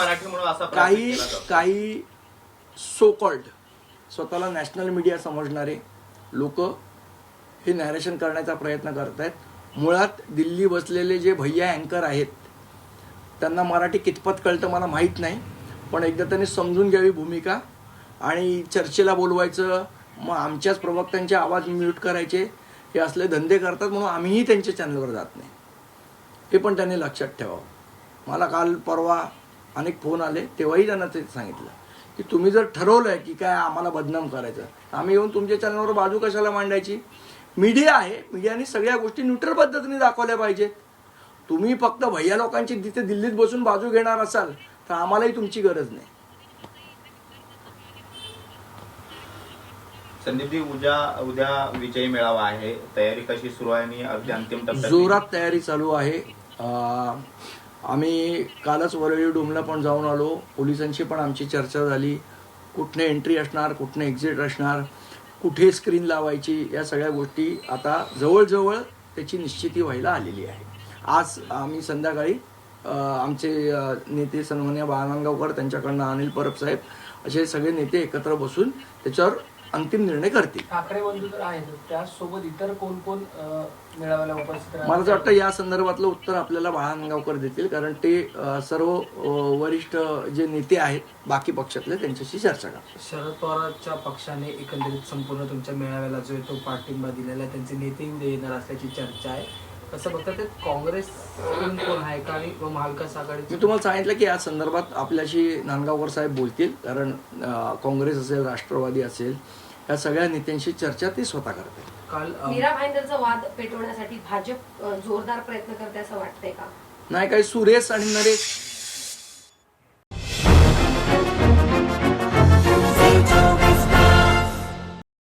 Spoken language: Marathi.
मराठी म्हणून असा प्रयत्न काही केला जातो. काही सो कॉल्ड स्वतःला नॅशनल मीडिया समजणारे लोक हे नॅरेशन करण्याचा प्रयत्न करत आहेत मुळात दिल्ली बसलेले जे भैया अँकर आहेत त्यांना मराठी कितपत कळतं मला माहीत नाही पण एकदा त्यांनी समजून घ्यावी भूमिका आणि चर्चेला बोलवायचं मग आमच्याच प्रवक्त्यांचे आवाज म्यूट करायचे हे असले धंदे करतात म्हणून आम्हीही त्यांच्या चॅनलवर जात नाही. हे पण त्यांनी लक्षात ठेवावं. मला काल परवा अनेक फोन आले तेव्हाही त्यांना ते सांगितलं की तुम्ही जर ठरवलंय की काय आम्हाला बदनाम करायचं तर आम्ही येऊन तुमच्या चॅनलवर बाजू कशाला मांडायची? मीडिया आहे मीडियाने सगळ्या गोष्टी न्यूट्रल पद्धतीने दाखवल्या पाहिजेत. तुम्ही फक्त भैया लोकांची तिथे दिल्लीत बसून बाजू घेणार असाल तर आम्हालाही तुमची गरज नाही. संदीपजी उद्या उद्या विजय मेळावा आहे. तयारी कशी सुरू आहे आणि अगदी अंतिम जोरात तयारी चालू आहे. आम्ही कालच वरळी डोमला पण जाऊन आलो. पोलिसांशी पण आमची चर्चा झाली. कुठने एंट्री असणार कुठने एक्झिट असणार कुठे स्क्रीन लावायची या सगळ्या गोष्टी आता जवळजवळ त्याची निश्चिती व्हायला आलेली आहे. आज आम्ही संध्याकाळी आमचे नेते सन्मान्य बाळानंदगावकर त्यांच्याकडनं अनिल परब साहेब असे सगळे नेते एकत्र बसून त्याच्यावर अंतिम निर्णय करतील. त्यासोबत इतर कोण कोण अं, मेळाव्याला उपस्थित राहणार? मला असं वाटतं या संदर्भातलं उत्तर आपल्याला बाळानगावकर देतील कारण ते सर्व वरिष्ठ जे नेते आहेत बाकी पक्षातले त्यांच्याशी चर्चा करतात शरद पवारच्या पक्षाने एकंदरीत संपूर्ण तुमच्या मेळाव्याला जो आहे तो पाठिंबा दिलेला आहे त्यांचे नेते येणार असल्याची चर्चा आहे. कसं बघतात ते काँग्रेस कोण आहे का आणि महाविकास मी आघाडीचे तुम्हाला सांगितलं की या संदर्भात आपल्याशी नांदगावकर साहेब बोलतील कारण काँग्रेस असेल राष्ट्रवादी असेल या सगळ्या नेत्यांशी चर्चा ते स्वतः करतील. काल मीरा भाईंदरचा वाद पेटवण्यासाठी भाजप जोरदार प्रयत्न करते असं वाटतंय का? नाही काही सुरेश आणि नरेश